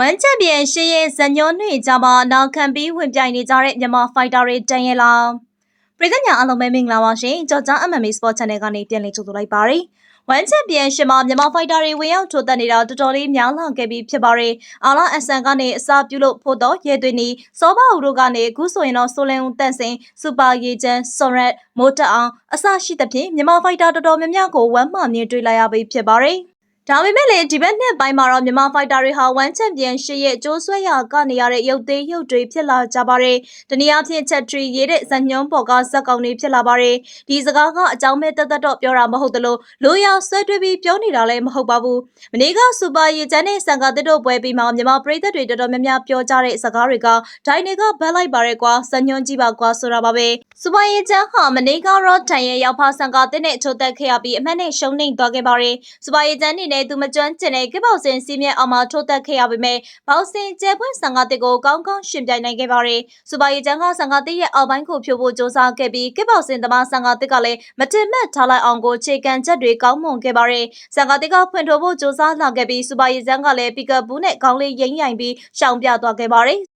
ဝမ်ချန်ပီယံရှေ့ရဲ့ဇညွန်နှွေကြမှာနောက်ခံပြီးဝင်ပြိုင်နေကြတဲ့မြန်မာဖိုက်တာတွေတန်ရဲ့လားပြည်သူများအားလုံးပဲမင်္ဂလာပါရှင်ကြော်ကြား MMA Sport Channel ကနေပြန်လည်ကြိုဆိုလိုက်ပါရစေဝမ်ချန်ပီယံရှစ်မှာမြန်မာဖိုက်တာတွေဝင်ရောက်ထိုးတက်နေတာတော်တော်လေးများလာခဲ့ပြီးဖြစ်ပါတယ်။အာလာအဆန်ကနေအစာပြုလို့ဖို့တော့ရဲသွင်းနီစောဘဦးတို့ကနေအခုဆိုရင်တော့ဆိုလင်ဦးတန့်စင်စူပါရေချန်ဆွန်ရက်မိုးတက်အောင်အစရှိသဖြင့်မြန်မာဖိုက်တာတော်တော်များများကိုဝမ်းမှမြင်တွေ့လိုက်ရပြီးဖြစ်ပါတယ်။ ဒါပေမဲ့လည်းဒီဘက်နှစ်ပိုင်းမှာတော့မြန်မာဖိုက်တာတွေဟာ1ချန်ပီယံရှစ်ရဲ့ကျိုးဆွဲရာကနေရတဲ့ရုပ်သေးရုပ်တွေဖြစ်လာကြပါတယ်။တနည်းအားဖြင့်ချက်ထရီရေးတဲ့ဇညွန်ပေါ်ကဇက်ကောင်တွေဖြစ်လာပါတယ်။ဒီစကားကအကြောင်းမဲ့တက်တက်တော့ပြောတာမဟုတ်သလိုလိုရဆွဲတွဲပြီးပြောနေတာလည်းမဟုတ်ပါဘူး။မနေ့ကစူပါရေချန်နဲ့ဆန်ကာတစ်တို့ပွဲပြီးမှမြန်မာပရိသတ်တွေတော်တော်များများပြောကြတဲ့စကားတွေကဒိုင်နေကဘက်လိုက်ပါရဲကွာဇညွန်ကြည့်ပါကွာဆိုတာပါပဲ။စူပါရေချန်ဟာမနေ့ကတော့တန်ရဲ့ရောက်ဖဆန်ကာတစ်နဲ့ချိုးတက်ခဲ့ရပြီးအမှတ်နဲ့ရှုံးနေသွားခဲ့ပါတယ်။စူပါရေချန်နေနဲ့သူမကျွမ်းကျင်တဲ့ကစ်ဘောက်စင်စီးမြဲအောင်မှာထိုးတက်ခဲ့ရပေမဲ့ဘောက်စင်ကျဲပွင့်ဆန်ကာတစ်ကိုကောင်းကောင်းရှင်ပြိုင်နိုင်ခဲ့ပါတယ်။စူပါရေချန်ကဆန်ကာတစ်ရဲ့အောက်ပိုင်းကိုဖြိုးဖို့စ조사ခဲ့ပြီးကစ်ဘောက်စင်သမားဆန်ကာတစ်ကလည်းမတင်မဲ့ထားလိုက်အောင်ကိုခြေကန်ချက်တွေကောင်းမွန်ခဲ့ပါတယ်။ဆန်ကာတစ်ကဖွင့်ထိုးဖို့စ조사လာခဲ့ပြီးစူပါရေချန်ကလည်းပီကပ်ဘူးနဲ့ခေါင်းလေးရိမ့်ရိုင်ပြီးရှောင်ပြသွားခဲ့ပါတယ်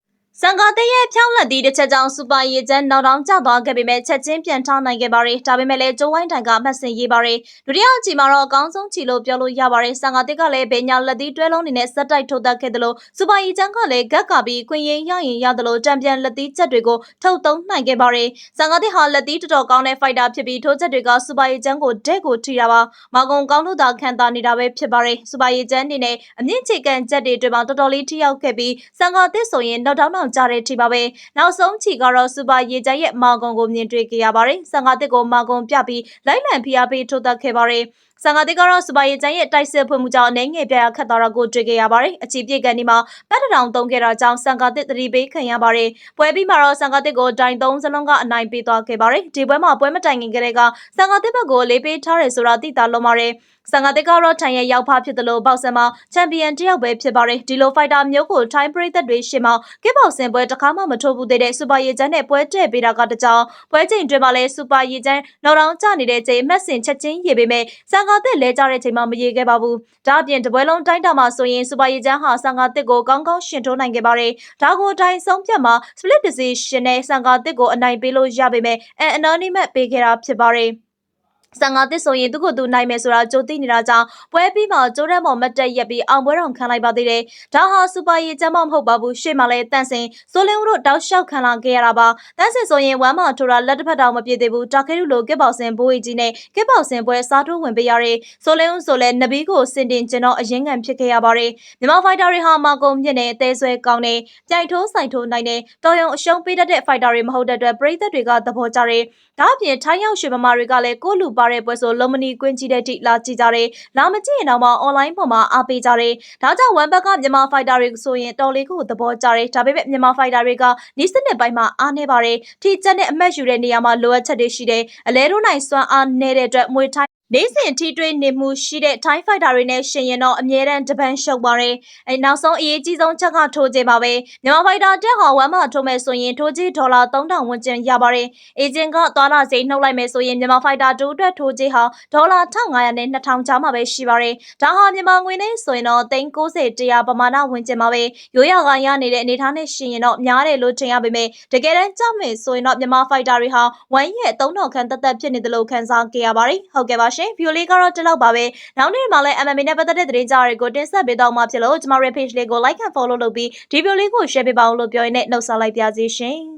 စံကာတဲ့ရဲ့ဖြောင်းလက်သည့်တစ်ချက်ကြောင့်စူပါရေချန်နောက်တောင်ကျသွားခဲ့ပေမဲ့ချက်ချင်းပြန်ထောင်းနိုင်ခဲ့ပါတယ်။ဒါပေမဲ့လည်းကျိုးဝိုင်းတိုင်ကမှတ်စင်ရေးပါတယ်။ဒုတိယအချိန်မှာတော့အကောင်းဆုံးချီလို့ပြောလို့ရပါတယ်။စံကာတဲ့ကလည်းဘေညာလက်သီးတွဲလုံးနေနဲ့စက်တိုက်ထိုးတက်ခဲ့တယ်လို့စူပါရေချန်ကလည်းဂက်ကပြီးခွင့်ရင်းရရင်ရတယ်လို့တံပြန်လက်သီးချက်တွေကိုထုတ်သုံးနိုင်ခဲ့ပါတယ်။စံကာတဲ့ဟာလက်သီးတော်တော်ကောင်းတဲ့ဖိုက်တာဖြစ်ပြီးထိုးချက်တွေကစူပါရေချန်ကိုဒက်ကိုထိတာပါ။မောင်ကုံကောင်းလို့သာခံတာနေတာပဲဖြစ်ပါတယ်။စူပါရေချန်အနေနဲ့အမြင့်ချေကန်ချက်တွေအတွက်မှာတော်တော်လေးထိရောက်ခဲ့ပြီးစံကာတဲ့ဆိုရင်နောက်တောင်းတောင်ကြတဲ့ထိပါပဲ။နောက်ဆုံးချီကတော့စူပါရေကြိုက်ရဲ့မာဂွန်ကိုမြင်တွေ့ခဲ့ရပါတယ်။ဆန်ကာတစ်ကိုမာဂွန်ပြပြီးလိုက်လံဖိအားပေးထိုးသက်ခဲ့ပါတယ်။ဆန်ကာတိကတော့စပါရီကျန်ရဲ့တိုက်စစ်ဖွင့်မှုကြောင့်အနေငယ်ပြရခတ်သွားတာကိုတွေ့ခဲ့ရပါတယ်။အချီပြစ်ကန်ဒီမှာပတ်တထောင်သုံးခဲ့တာကြောင့်ဆန်ကာတစ်သတိပေးခံရပါတယ်။ပွဲပြီးမှာတော့ဆန်ကာတစ်ကိုတိုင်သုံးစလုံးကအနိုင်ပေးသွားခဲ့ပါတယ်။ဒီပွဲမှာပွဲမတိုင်ခင်ကလေးကဆန်ကာတစ်ဘက်ကိုလေးပေးထားတယ်ဆိုတာသိတာလုံးပါတယ်။ဆန်ကာတက်ကတော့ထိုင်ရဲ့ရောက်ဖဖြစ်တယ်လို့ဘောက်ဆန်မှာချန်ပီယံတယောက်ပဲဖြစ်ပါတယ်ဒီလိုဖိုက်တာမျိုးကိုထိုင်းပရိသတ်တွေရှင်းမောကစ်ဘောက်ဆန်ပွဲတစ်ခါမှမထိုးဘူးသေးတဲ့စူပါရီချန်နဲ့ပွဲတဲ့ပေးတာကတကြောင်ပွဲချိန်တွင်မှာလဲစူပါရီချန်နောက်တောင်ကျနေတဲ့ချိန်အမှတ်စဉ်ချက်ချင်းရေပေမဲ့ဆန်ကာတက်လဲကြတဲ့ချိန်မှာမရေခဲ့ပါဘူးဒါအပြင်တပွဲလုံးတိုင်းတာမှာဆိုရင်စူပါရီချန်ဟာဆန်ကာတက်ကိုကောင်းကောင်းရှင်ထိုးနိုင်ခဲ့ပါတယ်ဒါကိုအတိုင်းဆုံးဖြတ်မှာ split decision နဲ့ဆန်ကာတက်ကိုအနိုင်ပေးလို့ရပေမဲ့အန်အနောနီမတ်ပေးခဲ့တာဖြစ်ပါတယ် ဆန်ငါတစ်ဆိုရင်သူကသူနိုင်မယ်ဆိုတာကြိုသိနေတာကြောင့်ပွဲပြီးမှကျိုးရမော်မတ်တက်ရက်ပြီးအောင်ပွဲတော်ခံလိုက်ပါသေးတယ်။ဒါဟာစူပါရီကျမ်းမမဟုတ်ပါဘူး။ရှေ့မှာလည်းတန့်စင်ဆိုလင်းဦးတို့တောက်လျှောက်ခံလာခဲ့ရတာပါ။တန့်စင်ဆိုရင်ဝမ်းမှာထိုးတာလက်တစ်ဖက်တောင်မပြည့်သေးဘူး။တာခဲလူလိုကစ်ပေါစင်ဘိုးကြီးနဲ့ကစ်ပေါစင်ပွဲစားထိုးဝင်ပေးရတဲ့ဆိုလင်းဦးဆိုလည်းနဘီကိုစင်တင်ကျင်တော့အရင်ခံဖြစ်ခဲ့ရပါတယ်။မြန်မာဖိုက်တာတွေဟာမာကုံမြင့်နဲ့အသေးဆွဲကောင်းတဲ့ပြိုင်ထိုးဆိုင်ထိုးနိုင်တဲ့တော်ရုံအရှုံးပေးတတ်တဲ့ဖိုက်တာတွေမဟုတ်တဲ့အတွက်ပရိသတ်တွေကသဘောကျတယ်။ဒါအပြင်ထိုင်းရောက်ရွှေမမာတွေကလည်းကိုလူပါတဲ့ပွဲဆိုလုံမနီကွင်းကြီးတဲ့အထိလာကြည့်ကြတယ်။လာမကြည့်ရင်တော့မှ online ပေါ်မှာအားပေးကြတယ်။ဒါကြောင့် one back ကမြန်မာ fighter တွေဆိုရင်တော်လေးကိုသဘောကျတယ်။ဒါပေမဲ့မြန်မာ fighter တွေကနီးစနစ်ပိုင်းမှာအားနေပါတယ်။ထိကျက်နဲ့အမတ်ယူတဲ့နေရာမှာလိုအပ်ချက်တွေရှိတယ်။အလဲတို့နိုင်စွမ်းအားနေတဲ့အတွက်မွေထိုင်း နေစဉ်ထိတွေ့နေမှုရှိတဲ့ Thai Fighter တွေနဲ့ရှင်ရင်တော့အမြဲတမ်းတပန်းရှုပ်ပါတယ်။အဲနောက်ဆုံးအရေးကြီးဆုံးချက်ကထိုးကြပါပဲ။မြန်မာ Fighter တက်ဟော်ဝမ်းမထိုးမယ်ဆိုရင်ထိုးကြီးဒေါ်လာ3000ဝန်းကျင်ရပါတယ်။အေဂျင့်ကသွားလာစိနှုတ်လိုက်မယ်ဆိုရင်မြန်မာ Fighter 2အတွက်ထိုးကြီးဟာဒေါ်လာ1500နဲ့2000ကျားမှာပဲရှိပါတယ်။ဒါဟာမြန်မာငွေနဲ့ဆိုရင်တော့390တရားပမာဏဝန်းကျင်မှာပဲ။ရိုးရကရနေတဲ့အနေထားနဲ့ရှင်ရင်တော့များတယ်လို့ထင်ရပေမဲ့တကယ်တမ်းကြမယ်ဆိုရင်တော့မြန်မာ Fighter တွေဟာဝမ်းရဲ့3000ခန်းတက်တက်ဖြစ်နေတယ်လို့ခန်းစားကြရပါတယ်။ဟုတ်ကဲ့ပါရှင်။ view လေးကတော့တလောက်ပါပဲနောက်နေ့မှာလည်း MMA နဲ့ပတ်သက်တဲ့သတင်းကြားတွေကိုတင်ဆက်ပေးတော့မှာဖြစ်လို့ကျမတို့ page လေးကို like and follow လုပ်ပြီးဒီ video လေးကို share ပေးပါဦးလို့ပြောရင်းနဲ့နှုတ်ဆက်လိုက်ပါစီရှင်